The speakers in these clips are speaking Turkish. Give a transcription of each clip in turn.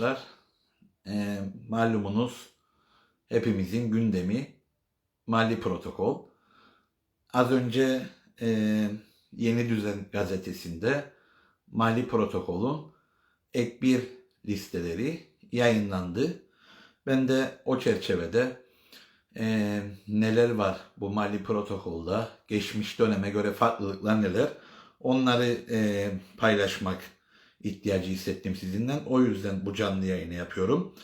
arkadaşlar. Ee, malumunuz hepimizin gündemi mali protokol. Az önce e, Yeni Düzen gazetesinde mali protokolün ek bir listeleri yayınlandı. Ben de o çerçevede e, neler var bu mali protokolda, geçmiş döneme göre farklılıklar neler, onları e, paylaşmak ihtiyacı hissettim sizinle. O yüzden bu canlı yayını yapıyorum.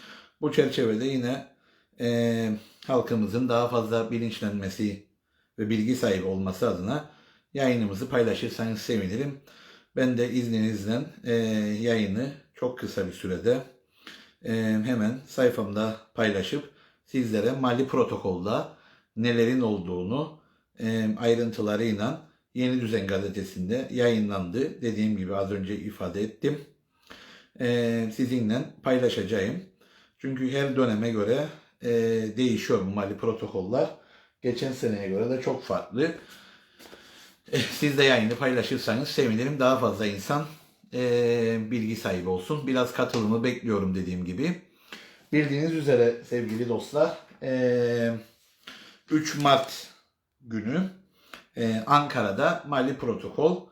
Bu çerçevede yine e, halkımızın daha fazla bilinçlenmesi ve bilgi sahibi olması adına yayınımızı paylaşırsanız sevinirim. Ben de izninizle e, yayını çok kısa bir sürede e, hemen sayfamda paylaşıp sizlere mali protokolda nelerin olduğunu e, ayrıntılarıyla Yeni Düzen gazetesinde yayınlandı. Dediğim gibi az önce ifade ettim. E, sizinle paylaşacağım. Çünkü her döneme göre e, değişiyor bu mali protokoller. Geçen seneye göre de çok farklı. E, Siz de yayını paylaşırsanız sevinirim. Daha fazla insan e, bilgi sahibi olsun. Biraz katılımı bekliyorum dediğim gibi. Bildiğiniz üzere sevgili dostlar e, 3 Mart günü e, Ankara'da mali protokol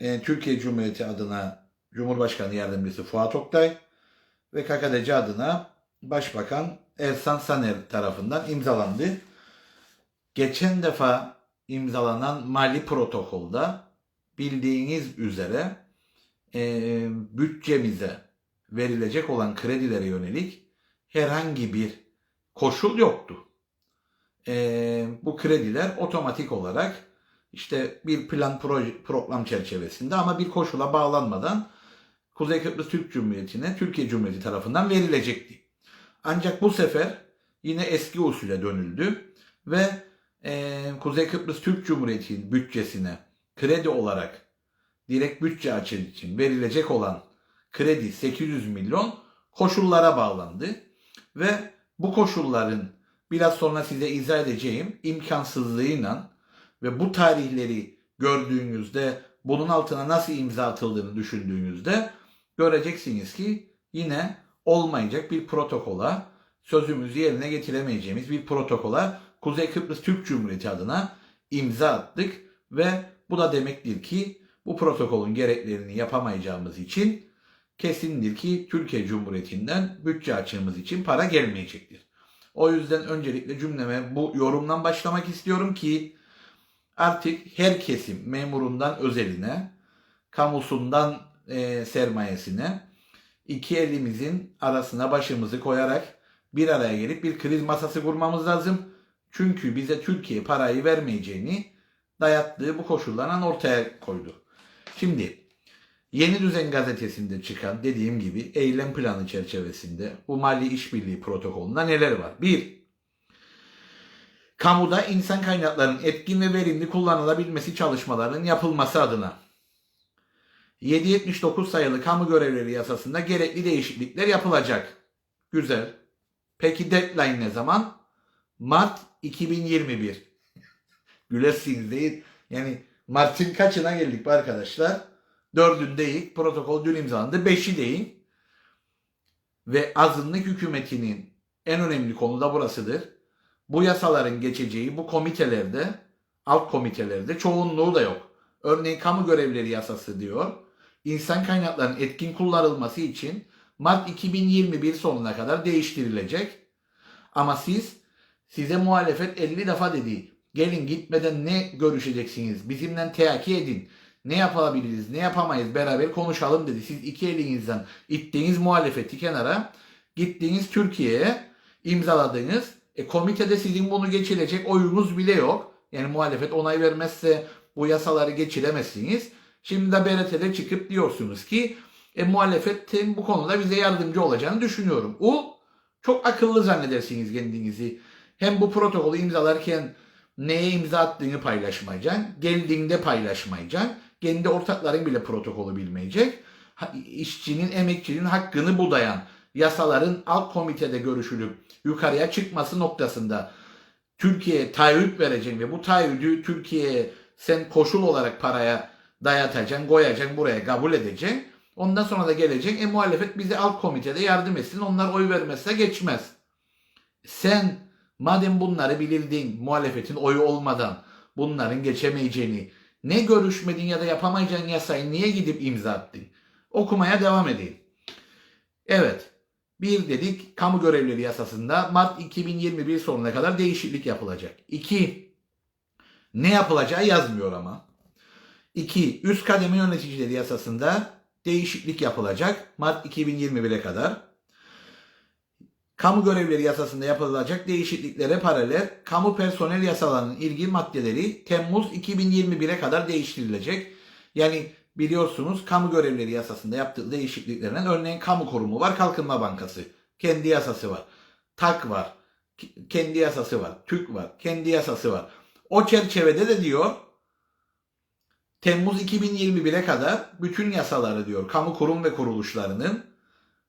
e, Türkiye Cumhuriyeti adına Cumhurbaşkanı Yardımcısı Fuat Oktay ve KKDC adına Başbakan Ersan Saner tarafından imzalandı. Geçen defa imzalanan mali protokolda bildiğiniz üzere e, bütçemize verilecek olan kredilere yönelik herhangi bir koşul yoktu. E, bu krediler otomatik olarak işte bir plan proje, program çerçevesinde ama bir koşula bağlanmadan Kuzey Kıbrıs Türk Cumhuriyeti'ne Türkiye Cumhuriyeti tarafından verilecekti. Ancak bu sefer yine eski usule dönüldü ve e, Kuzey Kıbrıs Türk Cumhuriyeti'nin bütçesine kredi olarak direkt bütçe açığı için verilecek olan kredi 800 milyon koşullara bağlandı ve bu koşulların biraz sonra size izah edeceğim imkansızlığıyla ve bu tarihleri gördüğünüzde bunun altına nasıl imza atıldığını düşündüğünüzde göreceksiniz ki yine olmayacak bir protokola sözümüzü yerine getiremeyeceğimiz bir protokola Kuzey Kıbrıs Türk Cumhuriyeti adına imza attık ve bu da demektir ki bu protokolün gereklerini yapamayacağımız için kesindir ki Türkiye Cumhuriyeti'nden bütçe açığımız için para gelmeyecektir. O yüzden öncelikle cümleme bu yorumdan başlamak istiyorum ki artık her kesim memurundan özeline, kamusundan e, sermayesine iki elimizin arasına başımızı koyarak bir araya gelip bir kriz masası kurmamız lazım. Çünkü bize Türkiye parayı vermeyeceğini dayattığı bu koşullarla ortaya koydu. Şimdi Yeni Düzen gazetesinde çıkan dediğim gibi eylem planı çerçevesinde bu mali işbirliği protokolünde neler var? 1. Kamuda insan kaynaklarının etkin ve verimli kullanılabilmesi çalışmalarının yapılması adına 779 sayılı kamu görevleri yasasında gerekli değişiklikler yapılacak. Güzel. Peki deadline ne zaman? Mart 2021. Gülesiniz değil. Yani Mart'ın kaçına geldik bu arkadaşlar? Dördündeyiz. Protokol dün imzalandı. Beşi değil. Ve azınlık hükümetinin en önemli konu da burasıdır. Bu yasaların geçeceği bu komitelerde, alt komitelerde çoğunluğu da yok. Örneğin kamu görevleri yasası diyor. İnsan kaynaklarının etkin kullanılması için Mart 2021 sonuna kadar değiştirilecek. Ama siz size muhalefet 50 defa dedi. Gelin gitmeden ne görüşeceksiniz? Bizimle teaki edin. Ne yapabiliriz, ne yapamayız beraber konuşalım dedi. Siz iki elinizden ittiğiniz muhalefeti kenara gittiğiniz Türkiye'ye imzaladınız. E komitede sizin bunu geçirecek oyunuz bile yok. Yani muhalefet onay vermezse bu yasaları geçiremezsiniz. Şimdi de BRT'de çıkıp diyorsunuz ki e, muhalefetin bu konuda bize yardımcı olacağını düşünüyorum. O çok akıllı zannedersiniz kendinizi. Hem bu protokolü imzalarken neye imza attığını paylaşmayacaksın. Geldiğinde paylaşmayacaksın. Kendi ortakların bile protokolü bilmeyecek. İşçinin, emekçinin hakkını budayan yasaların alt komitede görüşülüp yukarıya çıkması noktasında Türkiye'ye taahhüt vereceksin ve bu taahhüdü Türkiye'ye sen koşul olarak paraya dayatacaksın, koyacaksın, buraya kabul edeceksin. Ondan sonra da gelecek. E muhalefet bize alt komitede yardım etsin. Onlar oy vermezse geçmez. Sen madem bunları bilirdin muhalefetin oyu olmadan bunların geçemeyeceğini ne görüşmedin ya da yapamayacağın yasayı niye gidip imza attın? Okumaya devam edeyim. Evet. Bir dedik kamu görevleri yasasında Mart 2021 sonuna kadar değişiklik yapılacak. İki, ne yapılacağı yazmıyor ama. İki, üst kademe yöneticileri yasasında değişiklik yapılacak Mart 2021'e kadar. Kamu görevleri yasasında yapılacak değişikliklere paralel kamu personel yasalarının ilgili maddeleri Temmuz 2021'e kadar değiştirilecek. Yani biliyorsunuz kamu görevleri yasasında yaptığı değişikliklerden örneğin kamu kurumu var, Kalkınma Bankası. Kendi yasası var. TAK var. Kendi yasası var. TÜK var. Kendi yasası var. O çerçevede de diyor Temmuz 2021'e kadar bütün yasaları diyor kamu kurum ve kuruluşlarının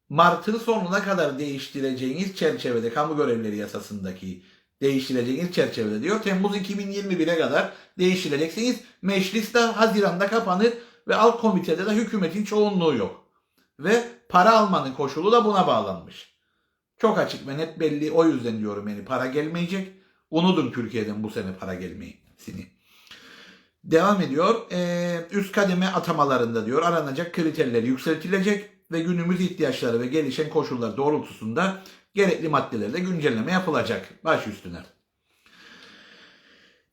Mart'ın sonuna kadar değiştireceğiniz çerçevede kamu görevleri yasasındaki değiştireceğiniz çerçevede diyor. Temmuz 2021'e kadar değiştireceksiniz. Meclis de Haziran'da kapanır ve alt komitede de hükümetin çoğunluğu yok. Ve para almanın koşulu da buna bağlanmış. Çok açık ve net belli. O yüzden diyorum yani para gelmeyecek. Unutun Türkiye'den bu sene para gelmeyesini. Devam ediyor. Ee, üst kademe atamalarında diyor aranacak kriterler yükseltilecek ve günümüz ihtiyaçları ve gelişen koşullar doğrultusunda gerekli maddelerde güncelleme yapılacak. Baş üstüne.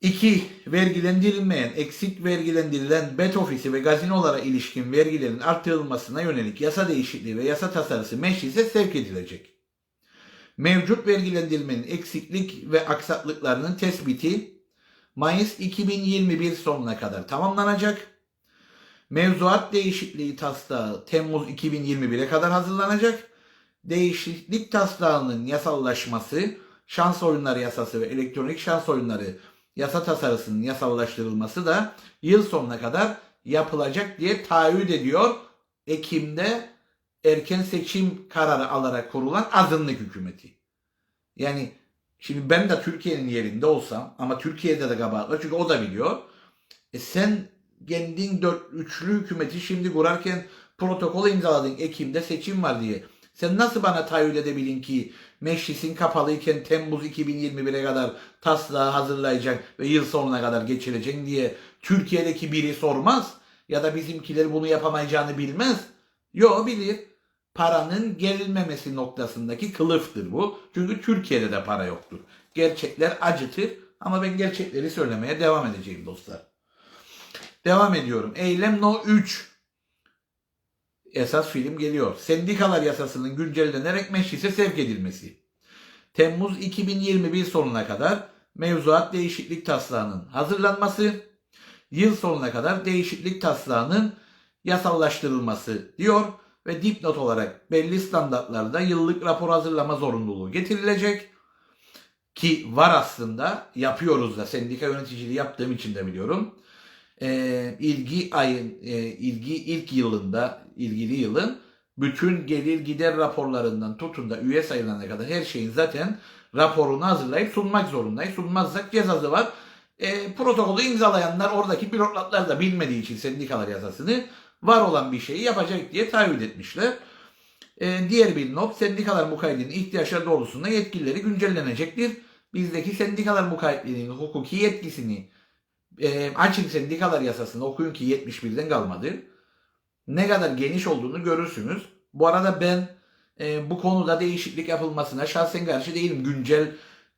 2. Vergilendirilmeyen, eksik vergilendirilen bet ofisi ve gazinolara ilişkin vergilerin artırılmasına yönelik yasa değişikliği ve yasa tasarısı meclise sevk edilecek. Mevcut vergilendirmenin eksiklik ve aksaklıklarının tespiti Mayıs 2021 sonuna kadar tamamlanacak. Mevzuat değişikliği taslağı Temmuz 2021'e kadar hazırlanacak. Değişiklik taslağının yasallaşması, şans oyunları yasası ve elektronik şans oyunları yasa tasarısının yasallaştırılması da yıl sonuna kadar yapılacak diye taahhüt ediyor. Ekim'de erken seçim kararı alarak kurulan azınlık hükümeti. Yani şimdi ben de Türkiye'nin yerinde olsam ama Türkiye'de de kabahat var çünkü o da biliyor. E sen kendin dört, üçlü hükümeti şimdi kurarken protokol imzaladın Ekim'de seçim var diye. Sen nasıl bana tahayyül edebilin ki meclisin kapalıyken Temmuz 2021'e kadar taslağı hazırlayacak ve yıl sonuna kadar geçireceksin diye Türkiye'deki biri sormaz ya da bizimkiler bunu yapamayacağını bilmez. Yo bilir. Paranın gerilmemesi noktasındaki kılıftır bu. Çünkü Türkiye'de de para yoktur. Gerçekler acıtır ama ben gerçekleri söylemeye devam edeceğim dostlar. Devam ediyorum. Eylem No 3. Esas film geliyor. Sendikalar yasasının güncellenerek meclise sevk edilmesi. Temmuz 2021 sonuna kadar mevzuat değişiklik taslağının hazırlanması, yıl sonuna kadar değişiklik taslağının yasallaştırılması diyor ve dipnot olarak belli standartlarda yıllık rapor hazırlama zorunluluğu getirilecek ki var aslında yapıyoruz da sendika yöneticiliği yaptığım için de biliyorum e, ilgi ayın e, ilgi ilk yılında ilgili yılın bütün gelir gider raporlarından tutun da üye sayılana kadar her şeyin zaten raporunu hazırlayıp sunmak zorundayız. Sunmazsak cezası var. E, protokolü imzalayanlar oradaki bürokratlar da bilmediği için sendikalar yasasını var olan bir şeyi yapacak diye taahhüt etmişler. E, diğer bir not sendikalar mukayyedinin ihtiyaçları doğrultusunda yetkileri güncellenecektir. Bizdeki sendikalar mukayyedliğinin hukuki yetkisini e, açın sendikalar yasasını okuyun ki 71'den kalmadı. Ne kadar geniş olduğunu görürsünüz. Bu arada ben e, bu konuda değişiklik yapılmasına şahsen karşı değilim. Güncel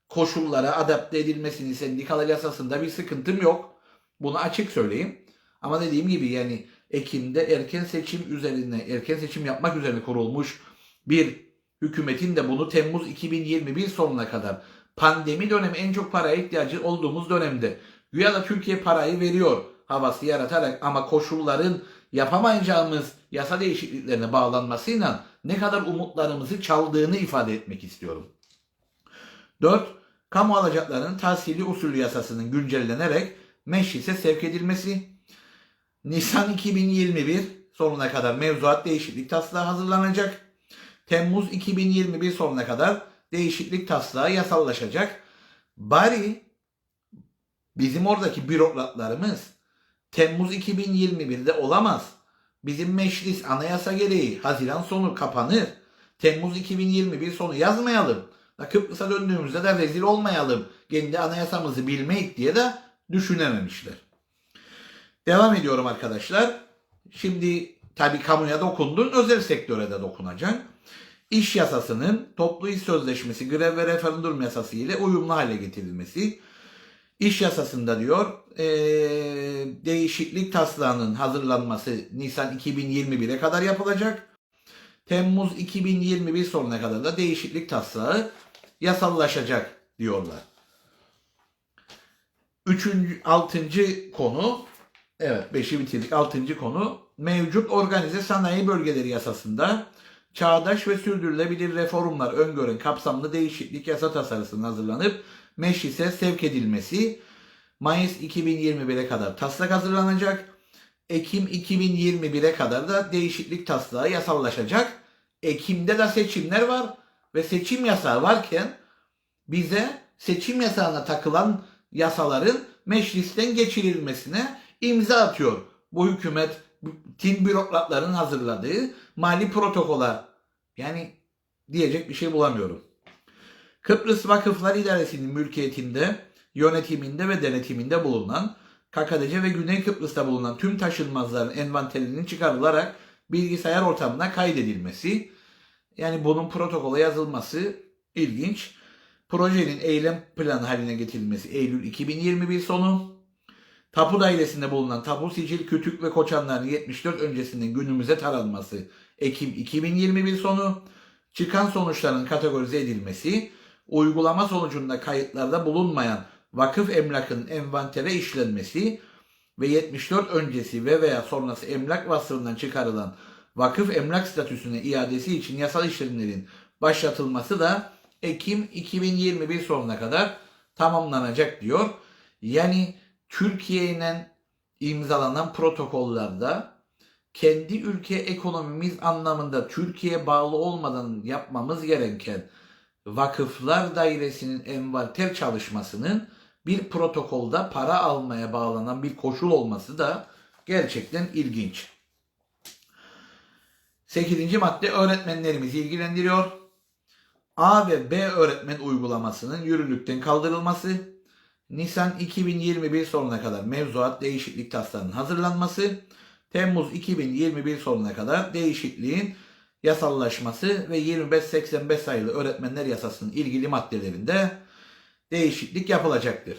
koşullara adapte edilmesini sendikalar yasasında bir sıkıntım yok. Bunu açık söyleyeyim. Ama dediğim gibi yani Ekim'de erken seçim üzerine, erken seçim yapmak üzerine kurulmuş bir hükümetin de bunu Temmuz 2021 sonuna kadar pandemi dönemi en çok paraya ihtiyacı olduğumuz dönemde Güya da Türkiye parayı veriyor havası yaratarak ama koşulların yapamayacağımız yasa değişikliklerine bağlanmasıyla ne kadar umutlarımızı çaldığını ifade etmek istiyorum. 4. Kamu alacaklarının tahsili usulü yasasının güncellenerek meclise sevk edilmesi. Nisan 2021 sonuna kadar mevzuat değişiklik taslağı hazırlanacak. Temmuz 2021 sonuna kadar değişiklik taslağı yasallaşacak. Bari bizim oradaki bürokratlarımız Temmuz 2021'de olamaz. Bizim meclis anayasa gereği Haziran sonu kapanır. Temmuz 2021 sonu yazmayalım. Da Kıbrıs'a döndüğümüzde de rezil olmayalım. Kendi anayasamızı bilmeyik diye de düşünememişler. Devam ediyorum arkadaşlar. Şimdi tabii kamuya dokundun, özel sektöre de dokunacak. İş yasasının toplu iş sözleşmesi, grev ve referandum yasası ile uyumlu hale getirilmesi. İş yasasında diyor eee, değişiklik taslağının hazırlanması Nisan 2021'e kadar yapılacak. Temmuz 2021 sonuna kadar da değişiklik taslağı yasallaşacak diyorlar. Üçüncü, altıncı konu, evet beşi bitirdik. Altıncı konu, mevcut organize sanayi bölgeleri yasasında çağdaş ve sürdürülebilir reformlar öngören kapsamlı değişiklik yasa tasarısının hazırlanıp meclise sevk edilmesi. Mayıs 2021'e kadar taslak hazırlanacak. Ekim 2021'e kadar da değişiklik taslağı yasallaşacak. Ekim'de de seçimler var ve seçim yasağı varken bize seçim yasağına takılan yasaların meclisten geçirilmesine imza atıyor. Bu hükümetin bürokratların hazırladığı mali protokola. Yani diyecek bir şey bulamıyorum. Kıbrıs Vakıflar İdaresi'nin mülkiyetinde, yönetiminde ve denetiminde bulunan KKDC ve Güney Kıbrıs'ta bulunan tüm taşınmazların envanterinin çıkarılarak bilgisayar ortamına kaydedilmesi, yani bunun protokola yazılması ilginç. Projenin eylem planı haline getirilmesi Eylül 2021 sonu. Tapu dairesinde bulunan tapu sicil, kütük ve koçanların 74 öncesinden günümüze taranması Ekim 2021 sonu. Çıkan sonuçların kategorize edilmesi, uygulama sonucunda kayıtlarda bulunmayan vakıf emlakın envantere işlenmesi ve 74 öncesi ve veya sonrası emlak vasfından çıkarılan vakıf emlak statüsüne iadesi için yasal işlemlerin başlatılması da Ekim 2021 sonuna kadar tamamlanacak diyor. Yani Türkiye ile imzalanan protokollerde kendi ülke ekonomimiz anlamında Türkiye bağlı olmadan yapmamız gereken vakıflar dairesinin envanter çalışmasının bir protokolda para almaya bağlanan bir koşul olması da gerçekten ilginç. 8. madde öğretmenlerimizi ilgilendiriyor. A ve B öğretmen uygulamasının yürürlükten kaldırılması, Nisan 2021 sonuna kadar mevzuat değişiklik taslağının hazırlanması, Temmuz 2021 sonuna kadar değişikliğin yasallaşması ve 2585 sayılı öğretmenler yasasının ilgili maddelerinde değişiklik yapılacaktır.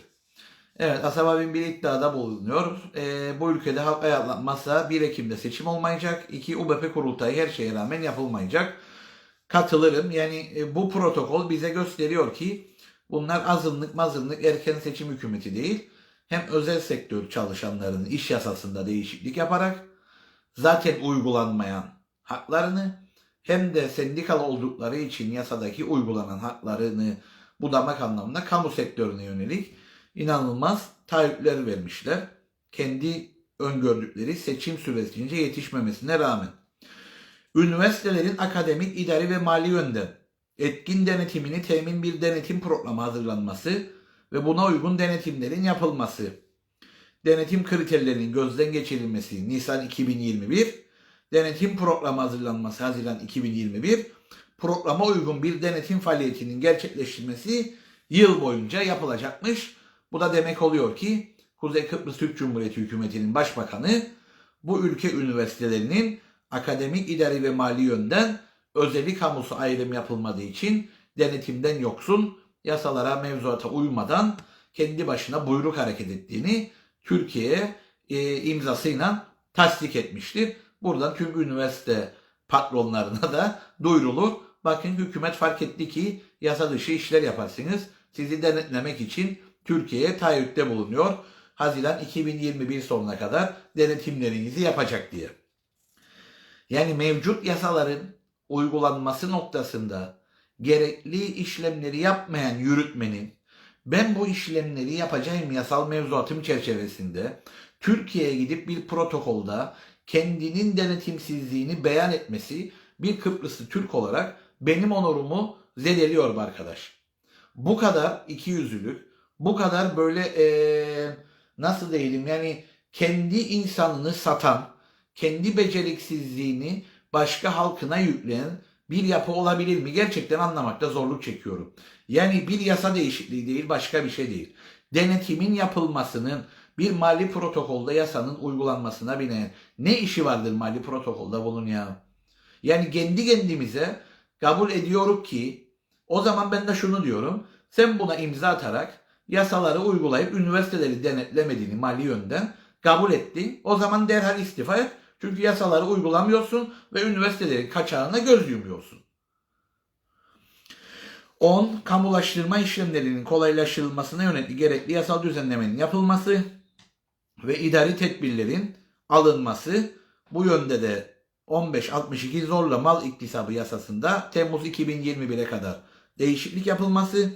Evet Asaf bin bir iddiada bulunuyor. Ee, bu ülkede halk ayarlanmazsa 1 Ekim'de seçim olmayacak. 2 UBP kurultayı her şeye rağmen yapılmayacak. Katılırım. Yani e, bu protokol bize gösteriyor ki bunlar azınlık mazınlık erken seçim hükümeti değil. Hem özel sektör çalışanlarının iş yasasında değişiklik yaparak zaten uygulanmayan haklarını hem de sendikal oldukları için yasadaki uygulanan haklarını budamak anlamında kamu sektörüne yönelik inanılmaz taahhütler vermişler. Kendi öngördükleri seçim süresince yetişmemesine rağmen. Üniversitelerin akademik, idari ve mali yönden etkin denetimini temin bir denetim programı hazırlanması ve buna uygun denetimlerin yapılması. Denetim kriterlerinin gözden geçirilmesi Nisan 2021, denetim programı hazırlanması Haziran 2021, programa uygun bir denetim faaliyetinin gerçekleştirilmesi yıl boyunca yapılacakmış. Bu da demek oluyor ki Kuzey Kıbrıs Türk Cumhuriyeti Hükümeti'nin başbakanı bu ülke üniversitelerinin akademik, idari ve mali yönden özeli kamusu ayrım yapılmadığı için denetimden yoksun, yasalara, mevzuata uymadan kendi başına buyruk hareket ettiğini Türkiye'ye e, imzasıyla tasdik etmiştir. Buradan tüm üniversite patronlarına da duyurulur. Bakın hükümet fark etti ki yasa dışı işler yaparsınız. Sizi denetlemek için Türkiye'ye taahhütte bulunuyor. Haziran 2021 sonuna kadar denetimlerinizi yapacak diye. Yani mevcut yasaların uygulanması noktasında gerekli işlemleri yapmayan yürütmenin ben bu işlemleri yapacağım yasal mevzuatım çerçevesinde Türkiye'ye gidip bir protokolda kendinin denetimsizliğini beyan etmesi bir Kıbrıslı Türk olarak benim onurumu zedeliyor arkadaş. Bu kadar ikiyüzlülük, bu kadar böyle eee, nasıl diyelim yani kendi insanını satan, kendi beceriksizliğini başka halkına yükleyen bir yapı olabilir mi? Gerçekten anlamakta zorluk çekiyorum. Yani bir yasa değişikliği değil, başka bir şey değil. Denetimin yapılmasının bir mali protokolda yasanın uygulanmasına binen ne işi vardır mali protokolda bunun ya? Yani kendi kendimize kabul ediyorum ki o zaman ben de şunu diyorum. Sen buna imza atarak yasaları uygulayıp üniversiteleri denetlemediğini mali yönden kabul ettin. O zaman derhal istifa et. Çünkü yasaları uygulamıyorsun ve üniversitelerin kaçağına göz yumuyorsun. 10. Kamulaştırma işlemlerinin kolaylaştırılmasına yönelik gerekli yasal düzenlemenin yapılması ve idari tedbirlerin alınması. Bu yönde de 1562 zorla mal iktisabı yasasında Temmuz 2021'e kadar değişiklik yapılması,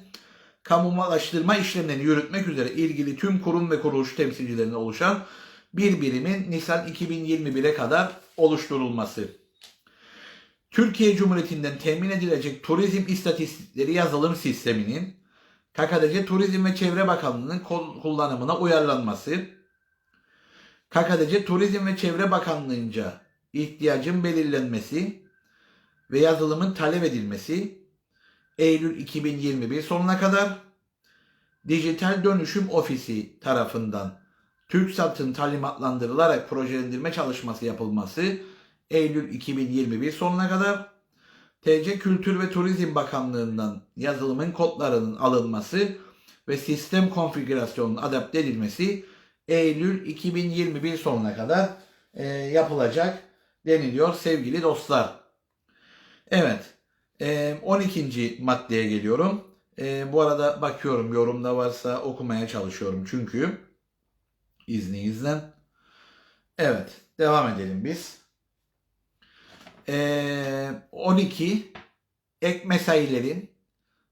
kamulaştırma işlemlerini yürütmek üzere ilgili tüm kurum ve kuruluş temsilcilerine oluşan bir birimin Nisan 2021'e kadar oluşturulması. Türkiye Cumhuriyeti'nden temin edilecek turizm istatistikleri yazılım sisteminin KKDC Turizm ve Çevre Bakanlığı'nın kullanımına uyarlanması, KKDC Turizm ve Çevre Bakanlığı'nca ihtiyacın belirlenmesi ve yazılımın talep edilmesi Eylül 2021 sonuna kadar Dijital Dönüşüm Ofisi tarafından TürkSat'ın talimatlandırılarak projelendirme çalışması yapılması Eylül 2021 sonuna kadar TC Kültür ve Turizm Bakanlığı'ndan yazılımın kodlarının alınması ve sistem konfigürasyonunun adapte edilmesi Eylül 2021 sonuna kadar e, yapılacak deniliyor sevgili dostlar. Evet e, 12. maddeye geliyorum. E, bu arada bakıyorum yorumda varsa okumaya çalışıyorum çünkü izninizle. Evet devam edelim biz. E, 12 ek mesailerin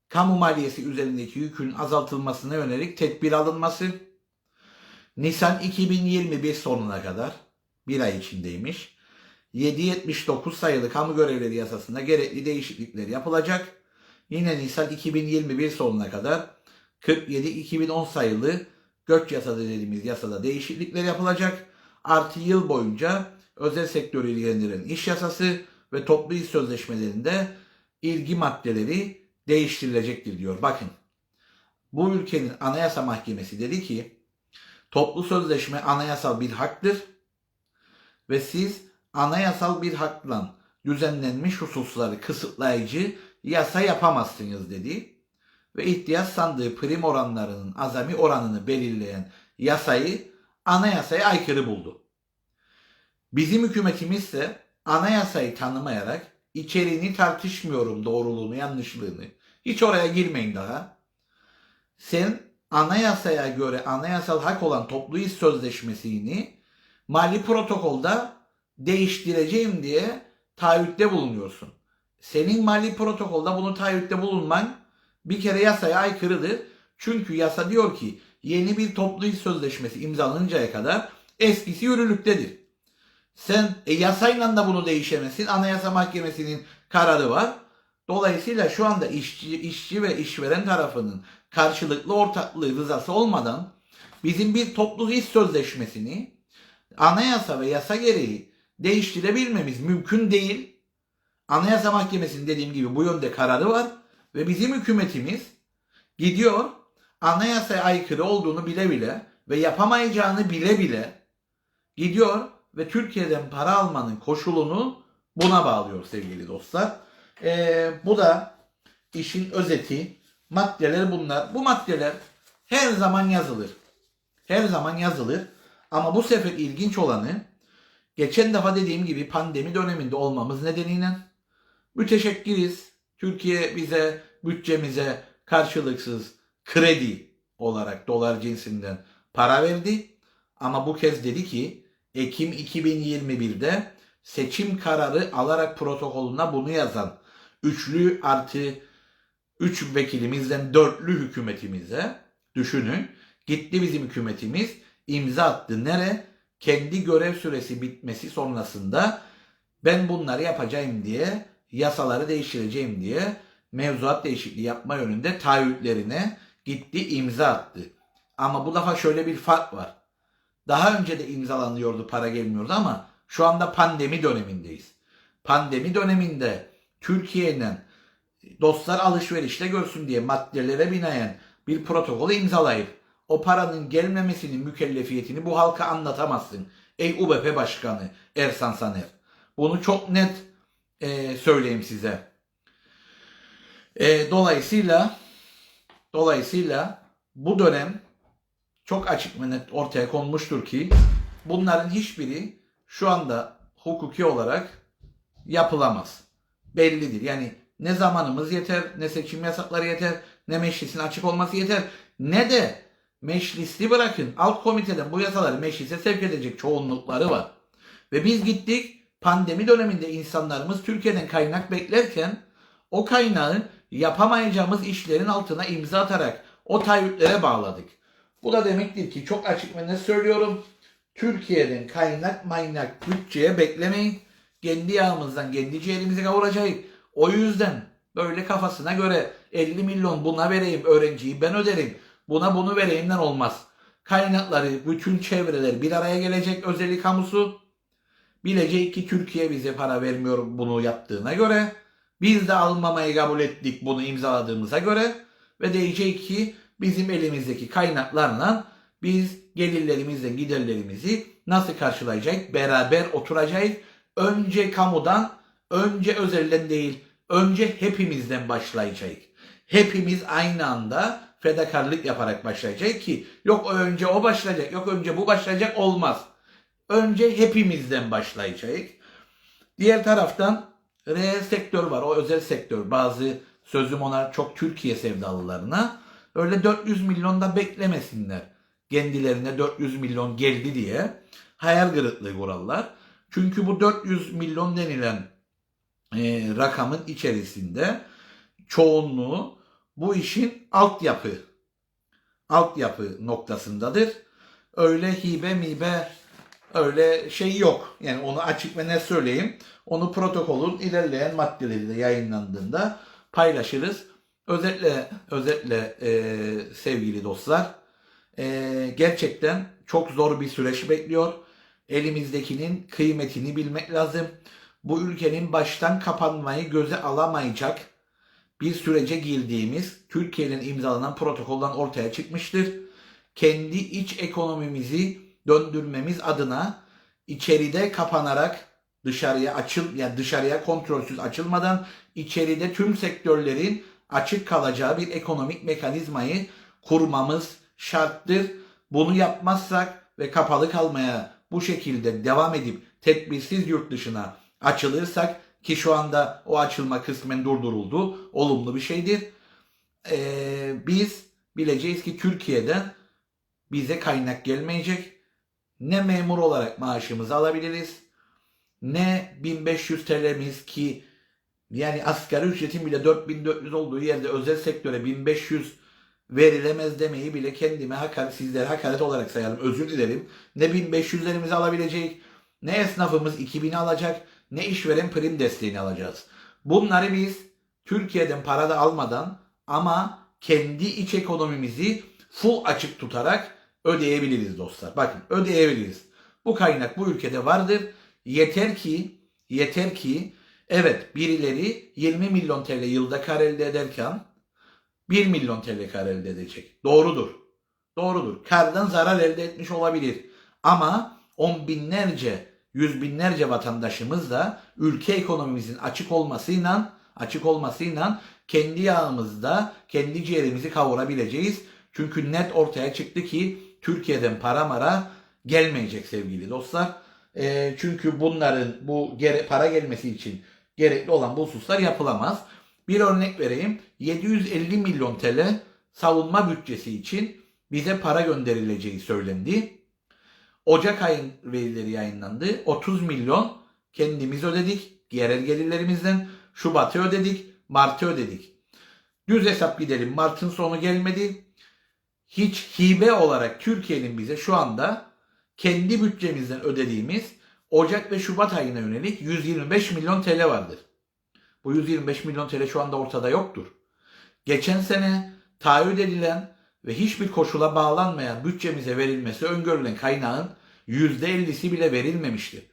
kamu maliyesi üzerindeki yükün azaltılmasına yönelik tedbir alınması Nisan 2021 sonuna kadar bir ay içindeymiş. 779 sayılı kamu görevleri yasasında gerekli değişiklikler yapılacak. Yine Nisan 2021 sonuna kadar 47-2010 sayılı göç yasası dediğimiz yasada değişiklikler yapılacak. Artı yıl boyunca özel sektörü ilgilendiren iş yasası ve toplu iş sözleşmelerinde ilgi maddeleri değiştirilecektir diyor. Bakın bu ülkenin anayasa mahkemesi dedi ki toplu sözleşme anayasal bir haktır ve siz anayasal bir hakla düzenlenmiş hususları kısıtlayıcı yasa yapamazsınız dedi ve ihtiyaç sandığı prim oranlarının azami oranını belirleyen yasayı anayasaya aykırı buldu. Bizim hükümetimiz ise anayasayı tanımayarak içeriğini tartışmıyorum doğruluğunu yanlışlığını hiç oraya girmeyin daha. Sen anayasaya göre anayasal hak olan toplu iş sözleşmesini mali protokolda değiştireceğim diye taahhütte bulunuyorsun. Senin mali protokolda bunu taahhütte bulunman bir kere yasaya aykırıdır. Çünkü yasa diyor ki yeni bir toplu iş sözleşmesi imzalanıncaya kadar eskisi yürürlüktedir. Sen e, yasayla da bunu değişemezsin. Anayasa Mahkemesi'nin kararı var. Dolayısıyla şu anda işçi, işçi ve işveren tarafının karşılıklı ortaklığı rızası olmadan bizim bir toplu iş sözleşmesini anayasa ve yasa gereği değiştirebilmemiz mümkün değil. Anayasa Mahkemesi'nin dediğim gibi bu yönde kararı var ve bizim hükümetimiz gidiyor anayasaya aykırı olduğunu bile bile ve yapamayacağını bile bile gidiyor ve Türkiye'den para almanın koşulunu buna bağlıyor sevgili dostlar. Ee, bu da işin özeti. Maddeler bunlar. Bu maddeler her zaman yazılır. Her zaman yazılır. Ama bu sefer ilginç olanı geçen defa dediğim gibi pandemi döneminde olmamız nedeniyle müteşekkiriz. Türkiye bize bütçemize karşılıksız kredi olarak dolar cinsinden para verdi. Ama bu kez dedi ki Ekim 2021'de seçim kararı alarak protokoluna bunu yazan üçlü artı üç vekilimizden dörtlü hükümetimize düşünün. Gitti bizim hükümetimiz imza attı. Nere? Kendi görev süresi bitmesi sonrasında ben bunları yapacağım diye yasaları değiştireceğim diye mevzuat değişikliği yapma yönünde taahhütlerine gitti imza attı. Ama bu defa şöyle bir fark var. Daha önce de imzalanıyordu para gelmiyordu ama Şu anda pandemi dönemindeyiz. Pandemi döneminde Türkiye'nin dostlar alışverişte görsün diye maddelere binaen bir protokolü imzalayıp o paranın gelmemesinin mükellefiyetini bu halka anlatamazsın. Ey UBP Başkanı Ersan Saner. Bunu çok net e, söyleyeyim size. E, dolayısıyla dolayısıyla bu dönem çok açık ve net ortaya konmuştur ki bunların hiçbiri şu anda hukuki olarak yapılamaz. Bellidir. Yani ne zamanımız yeter, ne seçim yasakları yeter, ne meclisin açık olması yeter, ne de meclisi bırakın alt komiteden bu yasaları meclise sevk edecek çoğunlukları var. Ve biz gittik pandemi döneminde insanlarımız Türkiye'den kaynak beklerken o kaynağı yapamayacağımız işlerin altına imza atarak o taahhütlere bağladık. Bu da demektir ki çok açık ve net söylüyorum. Türkiye'den kaynak maynak bütçeye beklemeyin. Kendi yağımızdan kendi ciğerimizi kavuracağız. O yüzden böyle kafasına göre 50 milyon buna vereyim öğrenciyi ben öderim. Buna bunu vereyimden olmaz. Kaynakları bütün çevreler bir araya gelecek özellik kamusu. Bilecek ki Türkiye bize para vermiyor bunu yaptığına göre. Biz de almamayı kabul ettik bunu imzaladığımıza göre. Ve diyecek ki bizim elimizdeki kaynaklarla biz gelirlerimizle giderlerimizi nasıl karşılayacak? Beraber oturacağız. Önce kamudan, önce özelden değil, önce hepimizden başlayacak. Hepimiz aynı anda fedakarlık yaparak başlayacak ki yok önce o başlayacak, yok önce bu başlayacak olmaz. Önce hepimizden başlayacak. Diğer taraftan reel sektör var, o özel sektör. Bazı sözüm ona çok Türkiye sevdalılarına öyle 400 milyon da beklemesinler. Kendilerine 400 milyon geldi diye hayal kırıklığı kurarlar. Çünkü bu 400 milyon denilen e, rakamın içerisinde çoğunluğu bu işin altyapı altyapı noktasındadır. Öyle hibe mibe öyle şey yok. Yani onu açık ve net söyleyeyim. Onu protokolün ilerleyen maddeleriyle yayınlandığında paylaşırız. Özetle özetle e, sevgili dostlar e, gerçekten çok zor bir süreç bekliyor. Elimizdekinin kıymetini bilmek lazım. Bu ülkenin baştan kapanmayı göze alamayacak bir sürece girdiğimiz Türkiye'nin imzalanan protokoldan ortaya çıkmıştır. Kendi iç ekonomimizi döndürmemiz adına içeride kapanarak dışarıya açıl yani dışarıya kontrolsüz açılmadan içeride tüm sektörlerin açık kalacağı bir ekonomik mekanizmayı kurmamız şarttır. Bunu yapmazsak ve kapalı kalmaya bu şekilde devam edip tedbirsiz yurt dışına açılırsak ki şu anda o açılma kısmen durduruldu. Olumlu bir şeydir. Ee, biz bileceğiz ki Türkiye'den bize kaynak gelmeyecek. Ne memur olarak maaşımızı alabiliriz. Ne 1500 TL'miz ki yani asgari ücretin bile 4400 olduğu yerde özel sektöre 1500 verilemez demeyi bile kendime hakaret, sizlere hakaret olarak sayarım. Özür dilerim. Ne 1500'lerimizi alabilecek, ne esnafımız 2000'i alacak, ne işveren prim desteğini alacağız. Bunları biz Türkiye'den para da almadan ama kendi iç ekonomimizi full açık tutarak ödeyebiliriz dostlar. Bakın ödeyebiliriz. Bu kaynak bu ülkede vardır. Yeter ki yeter ki evet birileri 20 milyon TL yılda kar elde ederken 1 milyon TL kar elde edecek. Doğrudur. Doğrudur. Kardan zarar elde etmiş olabilir. Ama on binlerce, yüz binlerce vatandaşımız da ülke ekonomimizin açık olmasıyla açık olmasıyla kendi yağımızda kendi ciğerimizi kavurabileceğiz. Çünkü net ortaya çıktı ki Türkiye'den para mara gelmeyecek sevgili dostlar. E, çünkü bunların bu gere, para gelmesi için gerekli olan bu hususlar yapılamaz. Bir örnek vereyim. 750 milyon TL savunma bütçesi için bize para gönderileceği söylendi. Ocak ayın verileri yayınlandı. 30 milyon kendimiz ödedik. Yerel gelirlerimizden. Şubat'ı ödedik. Mart'ı ödedik. Düz hesap gidelim. Mart'ın sonu gelmedi. Hiç hibe olarak Türkiye'nin bize şu anda kendi bütçemizden ödediğimiz Ocak ve Şubat ayına yönelik 125 milyon TL vardır. Bu 125 milyon TL şu anda ortada yoktur. Geçen sene taahhüt edilen ve hiçbir koşula bağlanmayan bütçemize verilmesi öngörülen kaynağın %50'si bile verilmemiştir.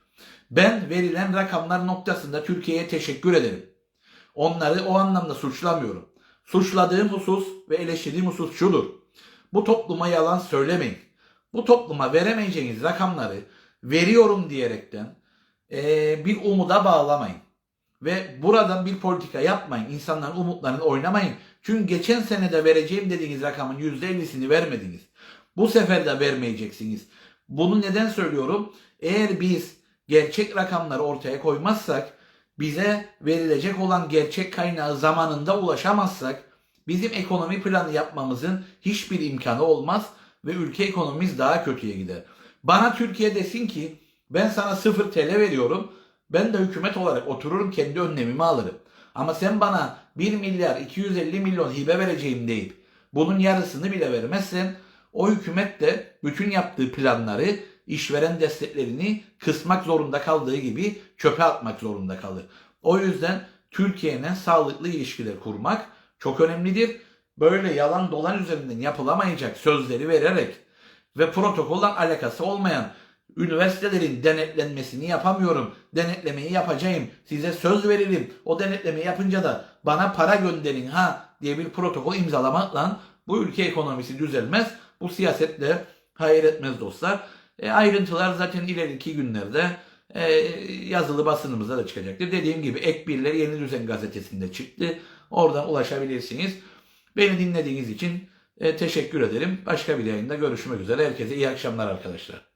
Ben verilen rakamlar noktasında Türkiye'ye teşekkür ederim. Onları o anlamda suçlamıyorum. Suçladığım husus ve eleştirdiğim husus şudur. Bu topluma yalan söylemeyin. Bu topluma veremeyeceğiniz rakamları veriyorum diyerekten eee, bir umuda bağlamayın. Ve buradan bir politika yapmayın. İnsanların umutlarını oynamayın. Çünkü geçen sene de vereceğim dediğiniz rakamın %50'sini vermediniz. Bu sefer de vermeyeceksiniz. Bunu neden söylüyorum? Eğer biz gerçek rakamları ortaya koymazsak, bize verilecek olan gerçek kaynağı zamanında ulaşamazsak, bizim ekonomi planı yapmamızın hiçbir imkanı olmaz ve ülke ekonomimiz daha kötüye gider. Bana Türkiye desin ki ben sana 0 TL veriyorum. Ben de hükümet olarak otururum kendi önlemimi alırım. Ama sen bana 1 milyar 250 milyon hibe vereceğim deyip bunun yarısını bile vermezsen o hükümet de bütün yaptığı planları işveren desteklerini kısmak zorunda kaldığı gibi çöpe atmak zorunda kalır. O yüzden Türkiye'nin sağlıklı ilişkiler kurmak çok önemlidir. Böyle yalan dolan üzerinden yapılamayacak sözleri vererek ve protokoldan alakası olmayan üniversitelerin denetlenmesini yapamıyorum. Denetlemeyi yapacağım. Size söz veririm. O denetlemeyi yapınca da bana para gönderin ha diye bir protokol imzalamakla bu ülke ekonomisi düzelmez. Bu siyasetle hayır etmez dostlar. E, ayrıntılar zaten ileriki günlerde e, yazılı basınımızda da çıkacaktır. Dediğim gibi Ek Birler Yeni Düzen gazetesinde çıktı. Oradan ulaşabilirsiniz. Beni dinlediğiniz için e, teşekkür ederim. Başka bir yayında görüşmek üzere. Herkese iyi akşamlar arkadaşlar.